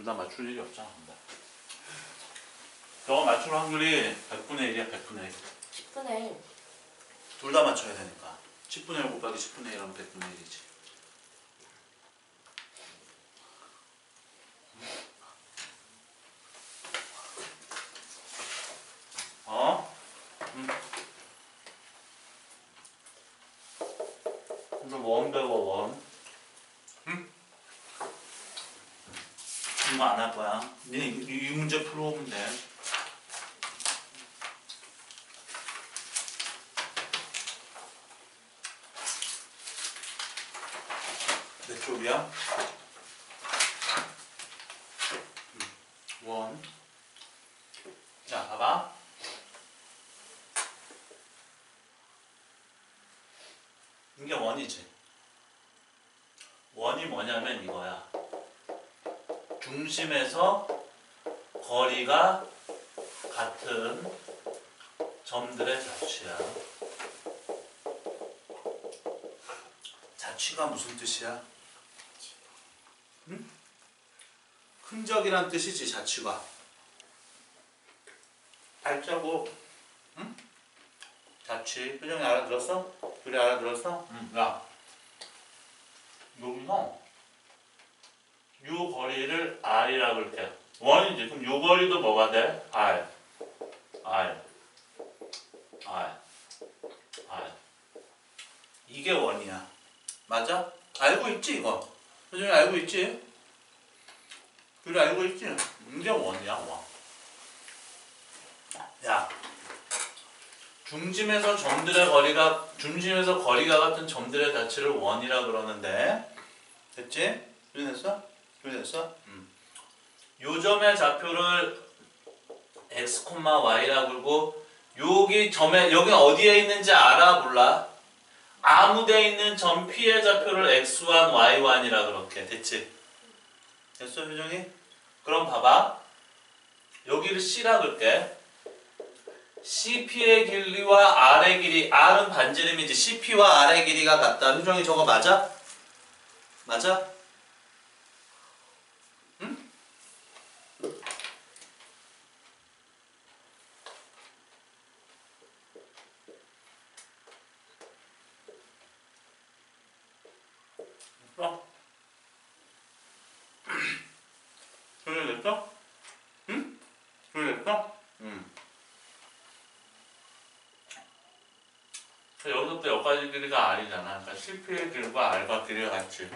둘 다 맞출 일이 없잖아. 근데. 저거 맞출 확률이 100분의 1이야, 100분의 1. 10분의 1. 둘 다 맞춰야 되니까. 10분의 1 곱하기 10분의 1 하면 100분의 1이지. 어? 응. 근데 원 배워, 원. 응? 이거 안 할 거야. 니네 이, 이 문제 풀어오면 돼. 내 쪽이야? 음, 원. 자, 봐봐. 이게 원이지. 원이 뭐냐면 이거야. 중심에서 거리가 같은 점들의 자취야. 자취가 무슨 뜻이야? 응? 흔적이란 뜻이지 자취가. 발자국. 응? 자취. 표정이 알아들었어? 둘이 알아들었어? 응. 야. 여기서 요 거리를 R이라고 그럴게. 원이지. 그럼 요 거리도 뭐가 돼? R. R. R. R. 이게 원이야. 맞아? 알고 있지 이거? 표정이 알고 있지? 둘이 알고 있지? 이게 원이야 원. 야. 중심에서 점들의 거리가 중심에서 거리가 같은 점들의 자체를 원이라 그러는데 됐지? 준비됐어? 준비됐어? 음. 요 점의 좌표를 x, y라 그러고 여기 점에 여기 어디에 있는지 알아 몰라? 아무 데 있는 점 P의 좌표를 x1, y1이라 그렇게 됐지? 됐어 표정이? 그럼 봐봐 여기를 C라 그럴게 CP의 길이와 R의 길이 R은 반지름이지 CP와 R의 길이가 같다 효정이 저거 맞아? 맞아? 응? 어? 소리됐어? 응? 소리됐어? 응. 길이가 R이잖아. 그러니까 R과 길이가 같지.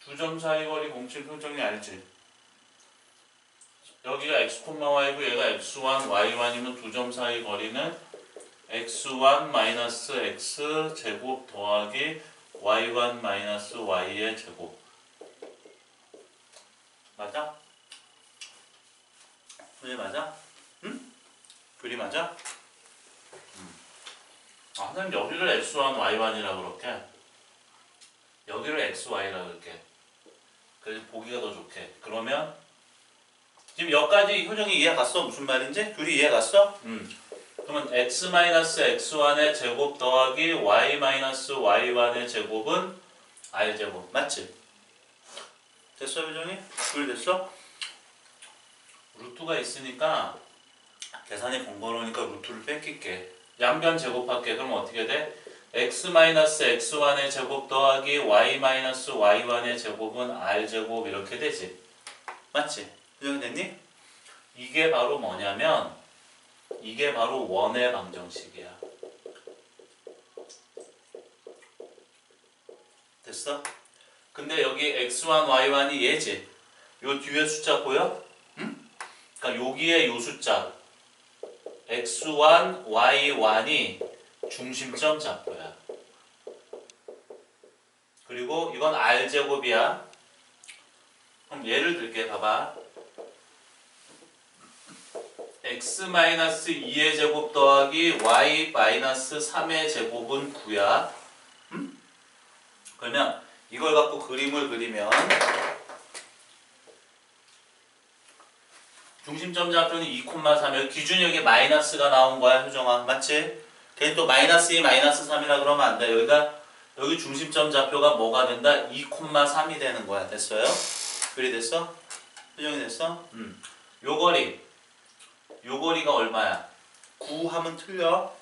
두점 사이 거리 공식 표정이 알지? 여기가 x, y고 얘가 x1, y1이면 두 점 사이 거리는 x1 마이너스 x 제곱 더하기 y1 마이너스 y의 제곱 맞아? 그게 맞아? 응? 그리 맞아? 음. 아, 선생님 여기를 x1, y1이라고 그렇게 여기를 xy라고 그렇게 그래서 보기가 더 좋게 그러면 지금 여기까지 효정이 이해 갔어? 무슨 말인지? 둘이 이해 갔어? 음. 그러면 x-x1의 제곱 더하기 y-y1의 제곱은 r제곱 맞지? 됐어 효정이? 둘 됐어? 루트가 있으니까 계산이 번거로우니까 루트를 뺏길게 양변 제곱할게 그럼 어떻게 돼? x-x1의 제곱 더하기 y-y1의 제곱은 r제곱 이렇게 되지 맞지? 그정 됐니? 이게 바로 뭐냐면 이게 바로 원의 방정식이야 됐어? 근데 여기 x1, y1이 얘지 요 뒤에 숫자 보여? 응? 그러니까 여기에 요 숫자 x1, y1이 중심점 좌표야. 그리고 이건 r제곱이야. 그럼 예를 들게 봐봐. x-2의 제곱 더하기 y-3의 제곱은 9야. 음? 그러면 이걸 갖고 그림을 그리면 중심점 좌표는 2,3 여기 기준이 여기 마이너스가 나온 거야 효정아 맞지? 걔는 또 마이너스 2, 마이너스 3이라 그러면 안 돼. 여기가 여기 중심점 좌표가 뭐가 된다? 2,3이 되는 거야. 됐어요? 그리 됐어? 수정이 됐어? 음. 요 거리. 요 거리가 얼마야? 9 하면 틀려.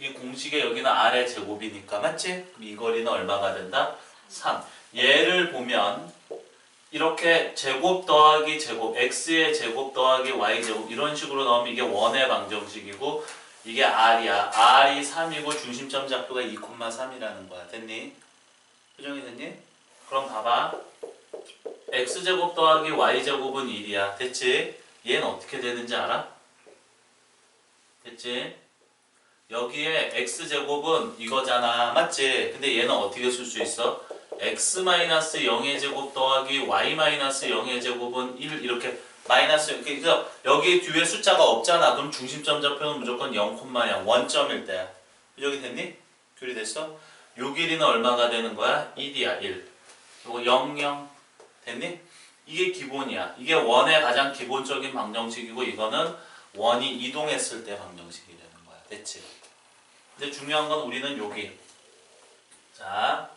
이 공식에 여기는 아래 제곱이니까 맞지? 이 거리는 얼마가 된다? 3. 얘를 보면 이렇게 제곱 더하기 제곱 x의 제곱 더하기 y 제곱 이런 식으로 나오면 이게 원의 방정식이고 이게 r이야. r이 3이고 중심점 좌표가 2,3이라는 거야. 됐니? 표정이 됐니? 그럼 봐봐. x제곱 더하기 y제곱은 1이야. 됐지? 얘는 어떻게 되는지 알아? 됐지? 여기에 x제곱은 이거잖아. 맞지? 근데 얘는 어떻게 쓸 수 있어? X-0의 제곱 더하기 y-0의 제곱은 1 이렇게 마이너스 이렇게 그래서 여기 뒤에 숫자가 없잖아. 그럼 중심점 좌표는 무조건 0,0 원점일 때야. 여기 됐니? 교리 됐어? 요 길이는 얼마가 되는 거야? 1이야 1. 요거 0, 0 됐니? 이게 기본이야. 이게 원의 가장 기본적인 방정식이고 이거는 원이 이동했을 때 방정식이 되는 거야. 됐지? 근데 중요한 건 우리는 여기. 자,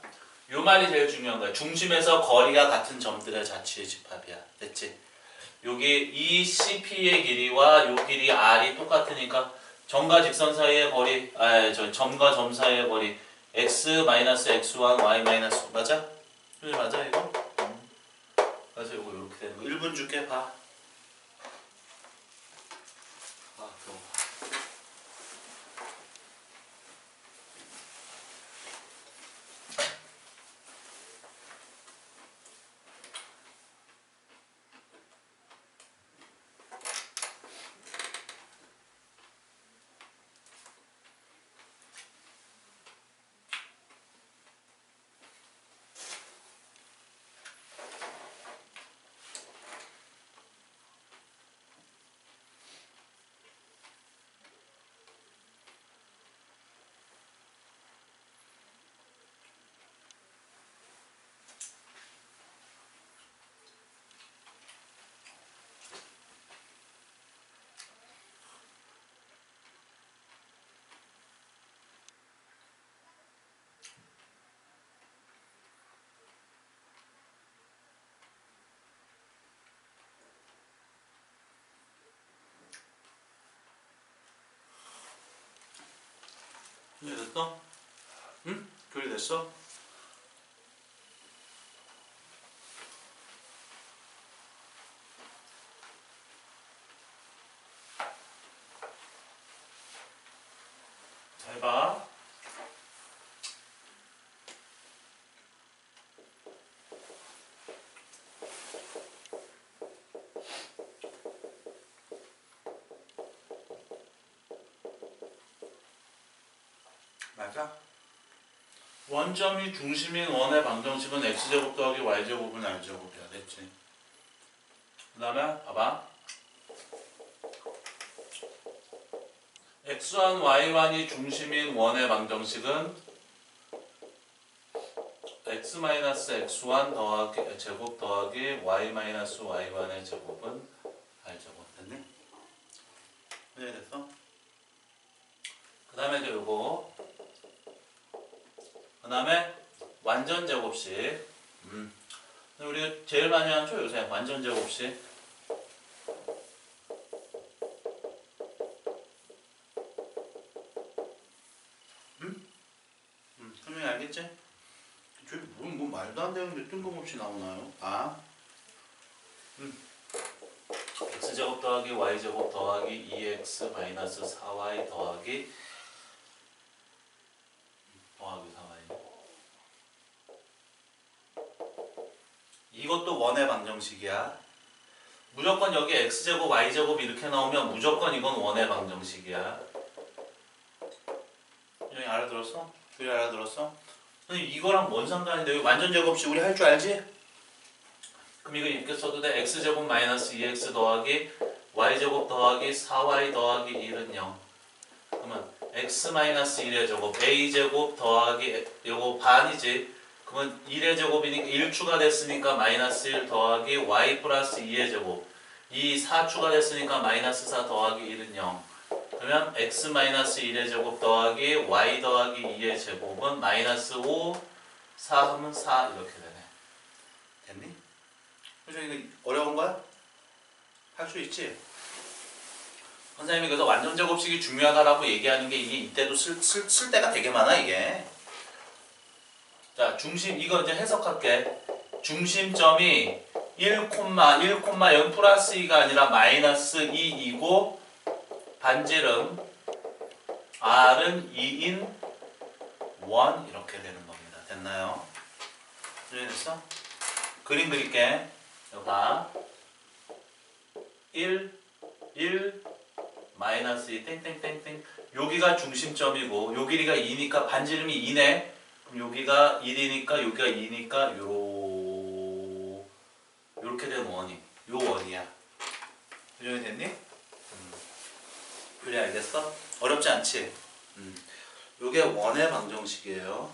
요 말이 제일 중요한 거야. 중심에서 거리가 같은 점들의 자취의 집합이야. 됐지? 여기 이 CP의 길이와 요 길이 R이 똑같으니까 점과 직선 사이의 거리, 아, 저 점과 점 사이의 거리 x x1 y 맞아? 맞아 이거? 음. 그래서 이거 이렇게 되는 거. 1분 줄게 봐. 아, 그거. 교리 됐어? 응? 교리 됐어? 잘 봐. 맞아? 원점이 중심인 원의 방정식은 x제곱 더하기 y제곱은 r제곱이야 됐지? 그 다음에 봐봐 x1, y1이 중심인 원의 방정식은 x-x1 더하기 제곱 더하기 y-y1의 제곱은 r제곱 됐니? 네 됐어? 그 다음에 이제 요거 그 다음에 완전 제곱식. 음. 우리 제일 많이 초 요새 완전 제곱식. 음? 음, 뭐, 뭐 뜬금없이 나오나요? 아? 음. x제곱 더하기 y제곱 더하기 2x 마이너스 4y 더하기 더하기 4y 이것도 원의 방정식이야 무조건 여기 x제곱 y제곱 이렇게 나오면 무조건 이건 원의 방정식이야 여기 알아들었어? 여기 알아들었어? 이거랑 뭔 상관인데 여기 완전 제곱식 우리 할 줄 알지? 그럼 이거 이렇게 써도 돼 x제곱 마이너스 2x 더하기 y제곱 더하기 4y 더하기 1은 0 그러면 x-1의 제곱 a제곱 더하기 요거 반이지 그러면 1의 제곱이니까 1 추가됐으니까 마이너스 1 더하기 y 플러스 2의 제곱 이4 추가됐으니까 마이너스 4 더하기 1은 0 그럼 그러면 x 마이너스 1의 제곱 더하기 y 더하기 2의 제곱은 마이너스 5, 4 하면 4 이렇게 되네. 됐니? 그죠? 이거 어려운 거야? 할 수 있지? 선생님이 그래서 완전 제곱식이 중요하다라고 얘기하는 게 이게 이때도 쓸, 쓸, 쓸 때가 되게 많아 이게. 자 중심 이거 이제 해석할게. 중심점이 1,1,0 플러스 2가 아니라 마이너스 2이고 반지름 R은 2인 1 이렇게 되는 겁니다. 됐나요? 이해됐어? 그림 그릴게. 여기 봐. 1, 1, 마이너스 2, 땡땡땡땡. 여기가 중심점이고 요 길이가 2니까 반지름이 2네. 여기가 1이니까 여기가 2니까 요 요렇게 된 원이 요 원이야. 조정이 됐니? 음. 그래 알겠어? 어렵지 않지? 음. 요게 원의 방정식이에요.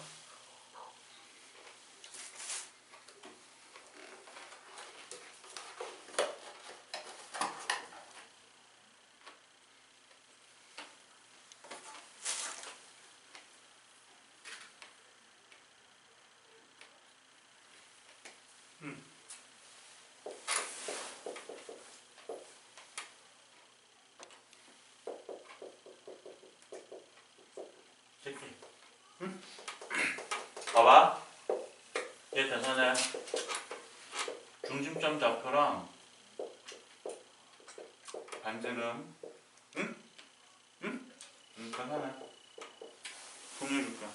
새끼. 응? 봐봐. 얘 계산해. 중심점 좌표랑 반지름. 응? 응? 응, 계산해. 정리해줄게.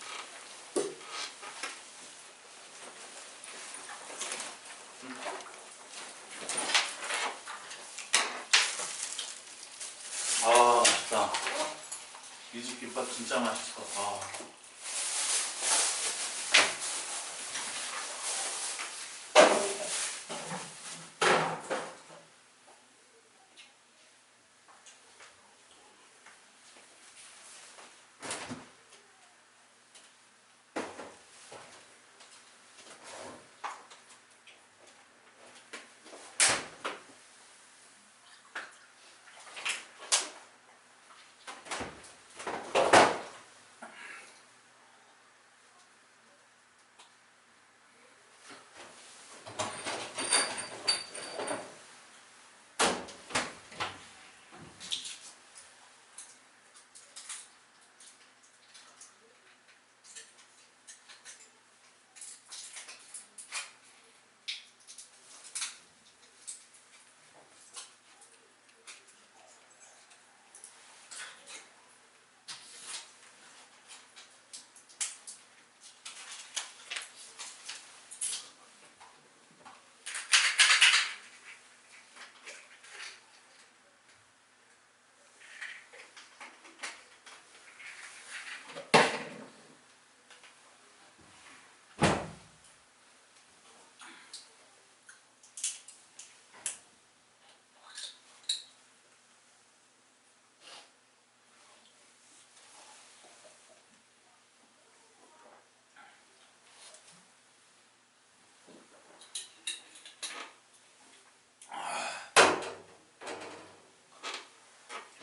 응. 아, 맛있다. 이 집 김밥 진짜 맛있어. 아.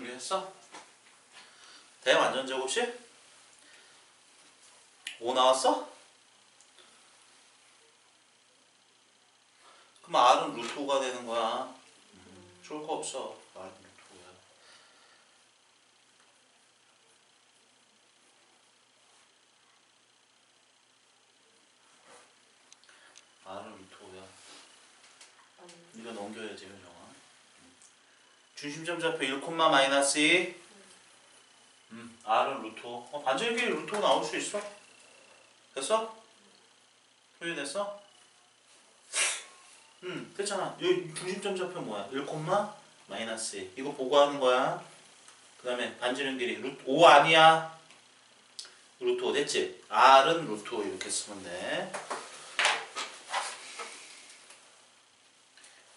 준비했어? 대완전 제곱식? 5 나왔어? 그럼 R은 루트 5가 되는 거야. 음, 좋을 거 없어. R은 루트 5야. R은 루트 5야. 이거 넘겨야지, 현정아. 중심점 좌표 1, 마이너스 2. 음, R은 루트 5. 어, 반전의 길이 루트 5 나올 수 있어. 됐어? 표현됐어? 음, 됐잖아. 여기 중심점 좌표 뭐야? 1, 마이너스 2. 이거 보고 하는 거야. 그 다음에 반지름 길이 루트 5 아니야? 루트 5 됐지? R은 루트 5 이렇게 쓰면 돼.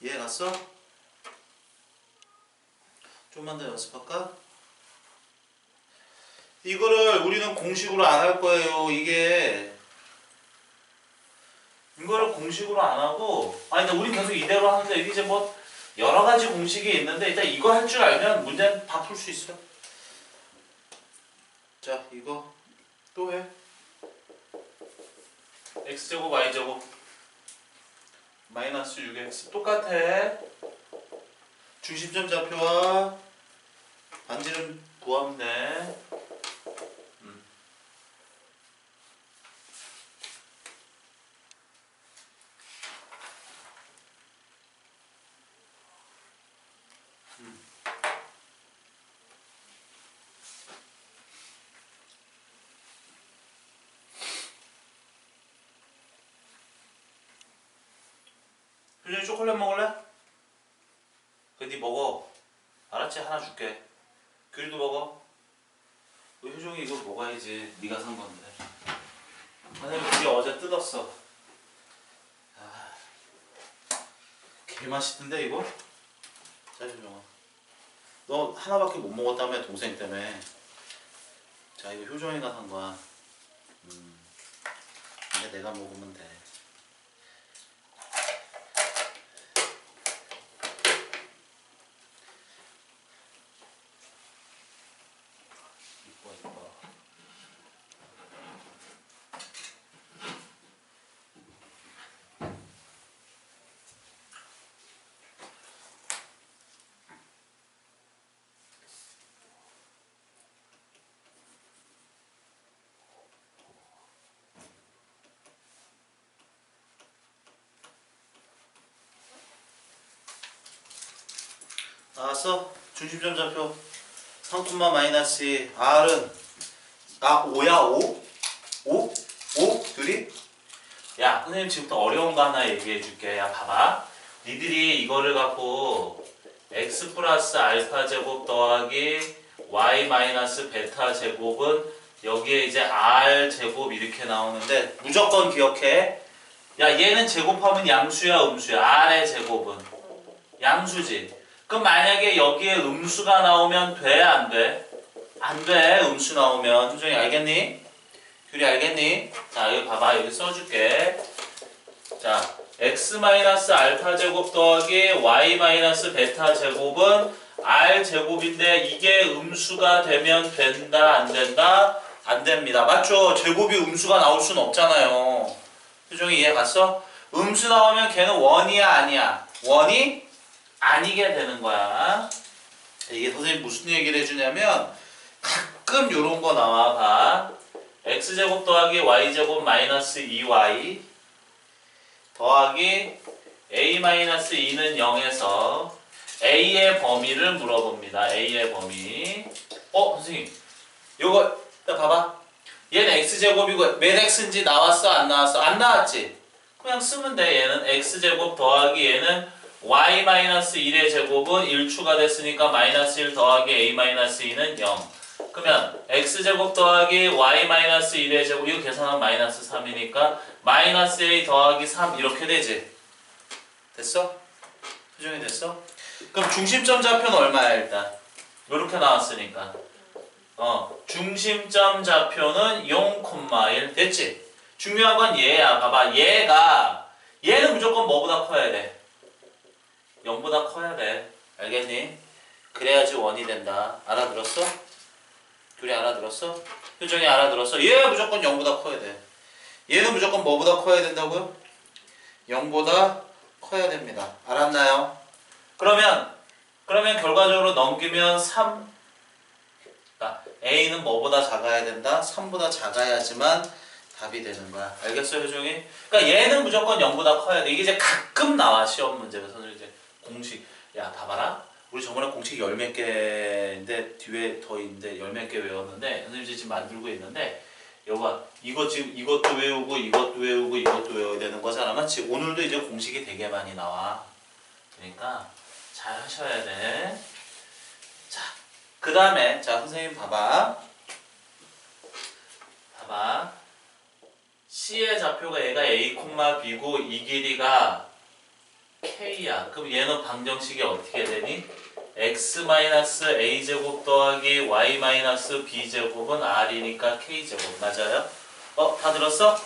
이해 갔어? 좀만 더 연습할까? 이거를 우리는 공식으로 안 할 거예요. 이게 이거를 공식으로 안 하고 아니 근데 우리 계속 이대로 하는데 이게 이제 뭐 여러 가지 공식이 있는데 일단 이거 할 줄 알면 문제는 다 풀 수 있어. 자 이거 또 해. x제곱 y제곱 마이너스 6x 똑같아. 중심점 좌표와 반지름 구하면 돼. 음. 음. 효준이 초콜릿 먹을래? 그니 먹어. 알았지? 하나 줄게. 규리도 먹어. 그 효종이 이거 먹어야지. 네가 산 건데. 선생님 그게 어제 뜯었어. 아, 개 맛있던데 이거? 자 효종아. 너 하나밖에 못 먹었다며 동생 때문에. 자 이거 효종이가 산 거야. 음, 이제 내가 먹으면 돼. 이뻐 이뻐. 나왔어? 중심점 좌표 3콤마 마이너스 2 R은 아 5야 5? 5? 5? 둘이? 야 선생님 지금부터 어려운 거 하나 얘기해 줄게 야 봐봐 니들이 이거를 갖고 x 플러스 알파 제곱 더하기 y 마이너스 베타 제곱은 여기에 이제 r 제곱 이렇게 나오는데 무조건 기억해 야 얘는 제곱하면 양수야 음수야 r의 제곱은 양수지 그럼 만약에 여기에 음수가 나오면 돼? 안 돼? 안 돼. 음수 나오면. 효정이 알겠니? 규리 알겠니? 자, 여기 봐봐. 여기 써줄게. 자, x 마이너스 알파 제곱 더하기 y 마이너스 베타 제곱은 r 제곱인데 이게 음수가 되면 된다? 안 된다? 안 됩니다. 맞죠? 제곱이 음수가 나올 수는 없잖아요. 효정이 이해 갔어? 음수 나오면 걔는 원이야? 아니야? 원이? 아니게 되는 거야. 이게 선생님 무슨 얘기를 해주냐면 가끔 요런 거 나와 봐. x제곱 더하기 y제곱 마이너스 2y 더하기 a 마이너스 2는 0에서 a의 범위를 물어봅니다. a의 범위. 어 선생님 요거 야, 봐봐. 얘는 x제곱이고 몇 x인지 나왔어 안 나왔어? 안 나왔지? 그냥 쓰면 돼. 얘는 x제곱 더하기 얘는 y-1의 제곱은 1 추가 됐으니까 마이너스 1 더하기 a-2는 0 그러면 x제곱 더하기 y-1의 제곱 이거 계산하면 마이너스 3이니까 마이너스 a 더하기 3 이렇게 되지. 됐어? 표정이 됐어? 그럼 중심점 좌표는 얼마야 일단? 이렇게 나왔으니까. 어 중심점 좌표는 0,1 됐지? 중요한 건 얘야. 봐봐 얘가 얘는 무조건 뭐보다 커야 돼 0보다 커야 돼. 알겠니? 그래야지 원이 된다. 알아들었어? 둘이 알아들었어? 효정이 알아들었어? 얘 무조건 0보다 커야 돼. 얘는 무조건 뭐보다 커야 된다고요? 0보다 커야 됩니다. 알았나요? 그러면 그러면 결과적으로 넘기면 3 아, A는 뭐보다 작아야 된다? 3보다 작아야지만 답이 되는 거야. 알겠어, 효정이? 그러니까 얘는 무조건 0보다 커야 돼. 이게 이제 가끔 나와 시험 문제가 선생님 공식. 야 봐봐라. 우리 저번에 공식 열 몇 개인데 뒤에 더 있는데 열 몇 개 외웠는데 선생님 지금 만들고 있는데 여봐. 이거 지금 이것도 외우고 이것도 외우고 이것도 외워야 되는 거잖아? 맞지? 오늘도 이제 공식이 되게 많이 나와. 그러니까 잘 하셔야 돼 자 그 다음에 자 선생님 봐봐. 봐봐. C의 좌표가 얘가 A, B고 이 길이가 K야. 그럼 얘는 방정식이 어떻게 되니? x-a 제곱 더하기 y b 제곱은 r이니까 k 제곱 맞아요? 어, 다 들었어?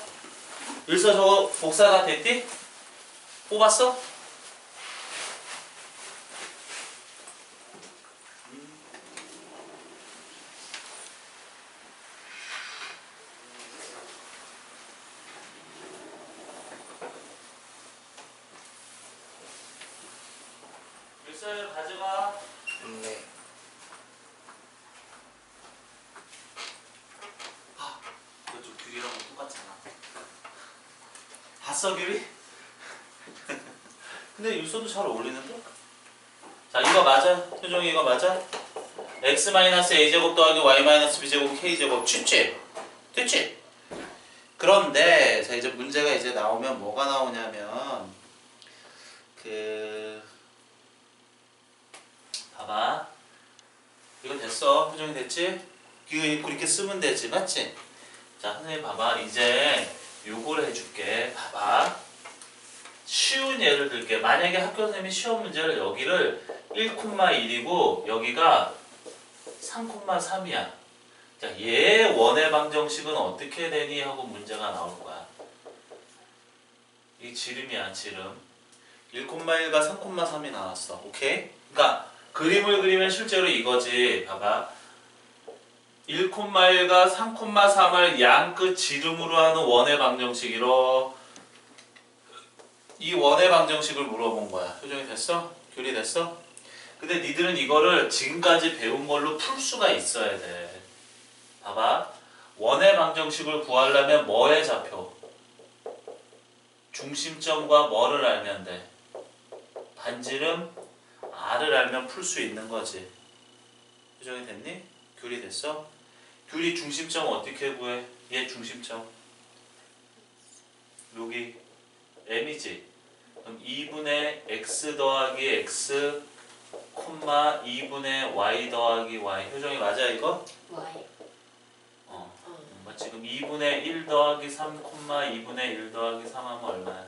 일서 저거 복사 다 됐디? 뽑았어? 있어요. 가져가. 네. 아, 이것도 귤이랑 똑같잖아. 봤어, 귤이? 근데 유소도 잘 어울리는데? 자, 이거 맞아. 효정이 이거 맞아? x-a제곱 더하기 y-b제곱 k제곱 쉽지? 됐지? 그런데 자 이제 문제가 이제 나오면 뭐가 나오냐면 그 봐봐. 이거 됐어. 효정이 됐지? 이거 이렇게 쓰면 되지 맞지? 자 선생님 봐봐. 이제 요거를 해줄게. 봐봐. 쉬운 예를 들게. 만약에 학교 선생님이 시험 문제를 여기를 1,1이고 여기가 3,3이야. 자, 얘 원의 방정식은 어떻게 되니? 하고 문제가 나올 거야. 이 지름이야 지름. 1,1과 3,3이 나왔어. 오케이? 그러니까 그림을 그리면 실제로 이거지 봐봐 1,1과 3,3을 양끝 지름으로 하는 원의 방정식이로 이 원의 방정식을 물어본 거야. 표정이 됐어? 교리 됐어? 근데 니들은 이거를 지금까지 배운 걸로 풀 수가 있어야 돼. 봐봐. 원의 방정식을 구하려면 뭐의 좌표? 중심점과 뭐를 알면 돼? 반지름 R을 알면 풀 수 있는 거지. 표정이 됐니? 교리 됐어? 교리 중심점 어떻게 구해? 얘 중심점. 여기 m이지. 그럼 2분의 x 더하기 x, 콤마 2분의 y 더하기 y. 효정이 맞아 이거? Y. 어. 지금 2분의 1 더하기 3, 콤마 2분의 1 더하기 3 하면 얼마야?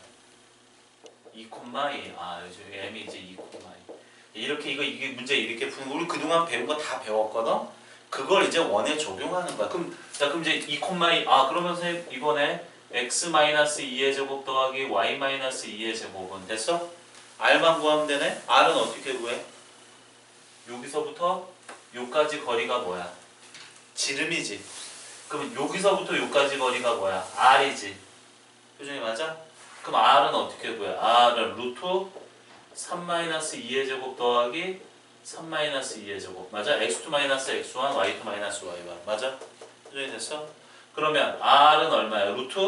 2 콤마 2. 아, 여기 m이지 2 콤마 2. 이렇게 이거 이게 문제 이렇게 푸는 거 우리 그동안 배운 거 다 배웠거든. 그걸 이제 원에 적용하는 거야. 그럼 자 그럼 이제 2 콤마 2. 아 그러면 선생님 이번에 x 마이너스 2의 제곱 더하기 y 마이너스 2의 제곱은 됐어? r만 구하면 되네. r은 어떻게 구해? 여기서부터 요까지 거리가 뭐야? 지름이지. 그럼 여기서부터 요까지 거리가 뭐야? r이지. 표정이 맞아? 그럼 r은 어떻게 구해? r은 루트 3 마이너스 2의 제곱 더하기 3 마이너스 2의 제곱 맞아? x2 마이너스 x1 y2 마이너스 y1 맞아? 표정이 됐어? 그러면 r은 얼마야? 루트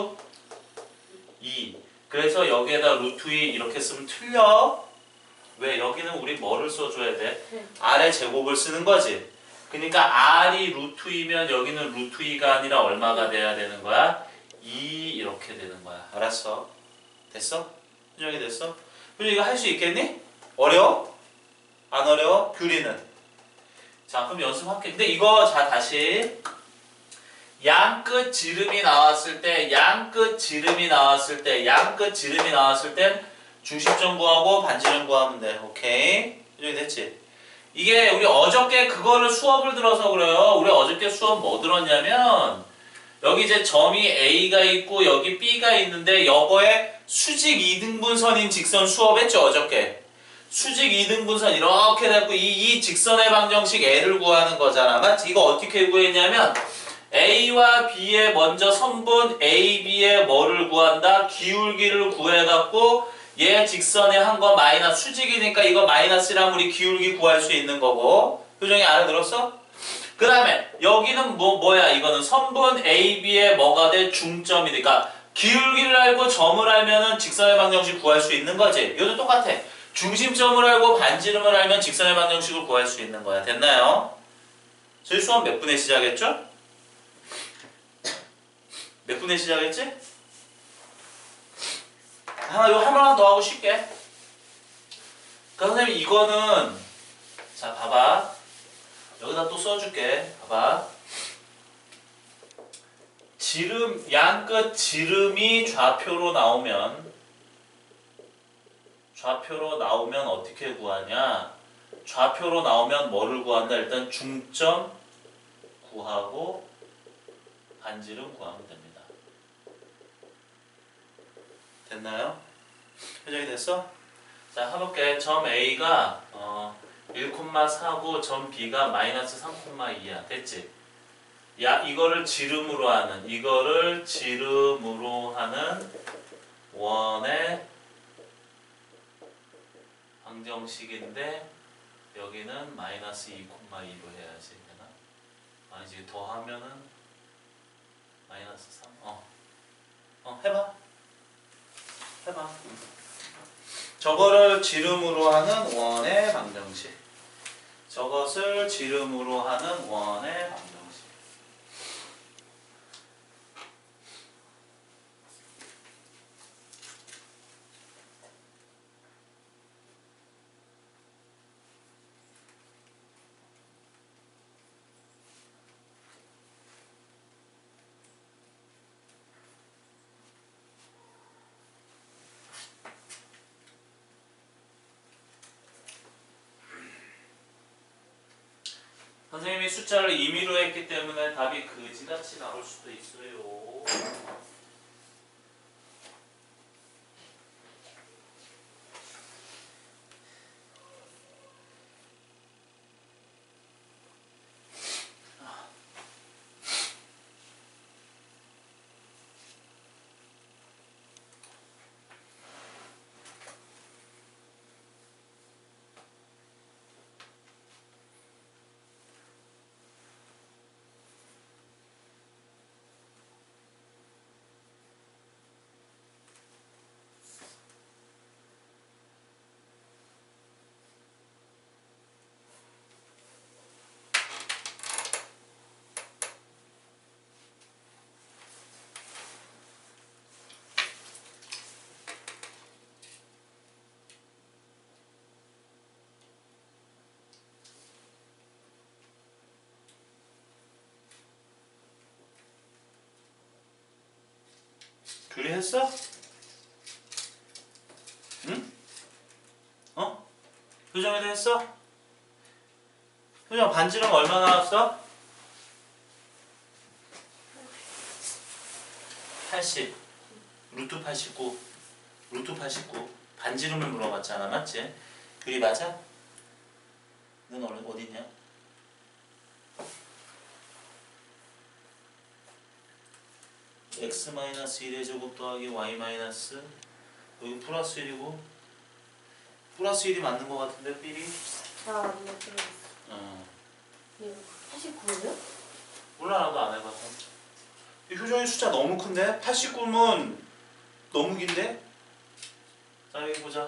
2 그래서 여기에다 루트 2 이렇게 쓰면 틀려 왜? 여기는 우리 뭐를 써줘야 돼? r의 제곱을 쓰는 거지 그러니까 r이 루트 2면 여기는 루트 2가 아니라 얼마가 돼야 되는 거야? 2 이렇게 되는 거야 알았어? 됐어? 표정이 됐어? 표정이 이거 할 수 있겠니? 어려워? 안 어려워? 규리는? 자 그럼 연습할게 근데 이거 자 다시 양끝 지름이 나왔을 때 양끝 지름이 나왔을 때 양끝 지름이 나왔을 땐 중심점 구하고 반지름 구하면 돼 오케이 표정이 됐지? 이게 우리 어저께 그거를 수업을 들어서 그래요 우리 어저께 수업 뭐 들었냐면 여기 이제 점이 A가 있고 여기 B가 있는데 여거에 수직 이등분선인 직선 수업했죠 어저께 수직 이등분선 이렇게 돼갖고 이, 이 직선의 방정식 L을 구하는 거잖아 맞지? 이거 어떻게 구했냐면 A와 B의 먼저 선분 A, B의 뭐를 구한다? 기울기를 구해갖고 얘 직선에 한 거 마이너스 수직이니까 이거 마이너스랑 우리 기울기 구할 수 있는 거고 표정이 알아들었어? 그 다음에 여기는 뭐, 뭐야 이거는 선분 A, B의 뭐가 돼? 중점이니까 기울기를 알고 점을 알면은 직선의 방정식 구할 수 있는 거지 이것도 똑같아 중심점을 알고 반지름을 알면 직선의 방정식을 구할 수 있는 거야 됐나요? 저희 수업 몇 분에 시작했죠? 몇 분에 시작했지? 하나 이거 하나 더 하고 쉽게 그 선생님 이거는 자 봐봐 여기다 또 써줄게. 봐봐. 지름 양끝 지름이 좌표로 나오면 좌표로 나오면 어떻게 구하냐? 좌표로 나오면 뭐를 구한다? 일단 중점 구하고 반지름 구하면 됩니다. 됐나요? 표정이 됐어? 자, 해볼게. 점 A가 어, 1,4고 점 B가 마이너스 3,2야. 됐지? 야, 이거를 지름으로 하는, 이거를 지름으로 하는 원의 방정식인데 여기는 마이너스 2,2로 해야지. 되나? 아니지, 더하면은 마이너스 3. 어. 어, 해봐. 해봐. 저거를 지름으로 하는 원의 방정식. 저것을 지름으로 하는 원의 방정식. 선생님이 숫자를 임의로 했기 때문에 답이 그지같이 나올 수도 있어요. 했어? 응? 어? 효정이도 했어? 효정 반지름 얼마 나왔어? 80 루트 89 루트 89 반지름을 물어봤잖아 맞지? 둘이 맞아? 넌 어디 있냐? X 마이너스 1의 제곱 더하기 y 마이너스 여기 플러스 1이고 플러스 1이 맞는 거 같은데 삘이? 나 완전 틀렸어. 어 이거 89요? 몰라 나도 안 해봐서 이 효정이 숫자 너무 큰데? 89면 너무 긴데? 자 여기 보자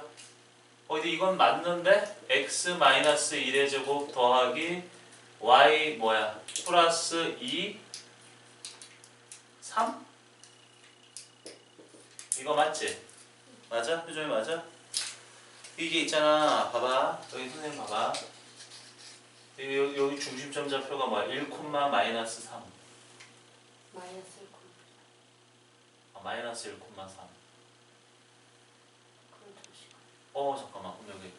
어 근데 이건 맞는데 x 마이너스 1의 제곱 더하기 y 뭐야 플러스 2 3? 이거 맞지? 맞아? 효정이 맞아? 이게 있잖아 봐봐 여기 선생님 봐봐 여기, 여기- 중심점 좌표가 뭐야 1, 마이너스 3 마이너스 1 아, 마이너스 1, 3 그럼 잠시만. 어 잠깐만 그럼 여기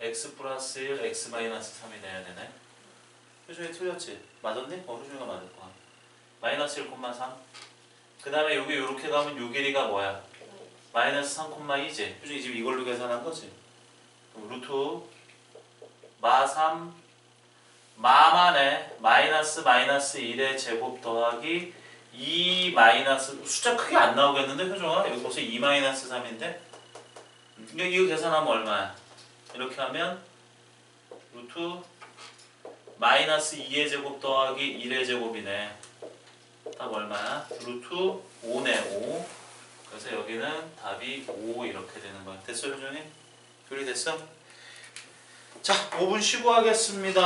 x 플러스 1, x 마이너스 3이 돼야 되네 효준이 틀렸지? 맞았니? 어 효준이가 맞을 거야 마이너스 1, 3 그 다음에 여기 요렇게 가면 요 길이가 뭐야? 마이너스 3,2지? 효준이 지금 이걸로 계산한 거지? 그럼 루트 마 3, 마만에 마이너스 마이너스 1의 제곱 더하기 2 마이너스 숫자 크게 안 나오겠는데 효정아? 여기 벌써 2 마이너스 3인데? 이거, 이거 계산하면 얼마야? 이렇게 하면 루트 마이너스 2의 제곱 더하기 1의 제곱이네 답 얼마야? 루트 5네 5 그래서 여기는 답이 5 이렇게 되는 거야 됐어 효정이? 둘이 됐어? 자 5분 쉬고 하겠습니다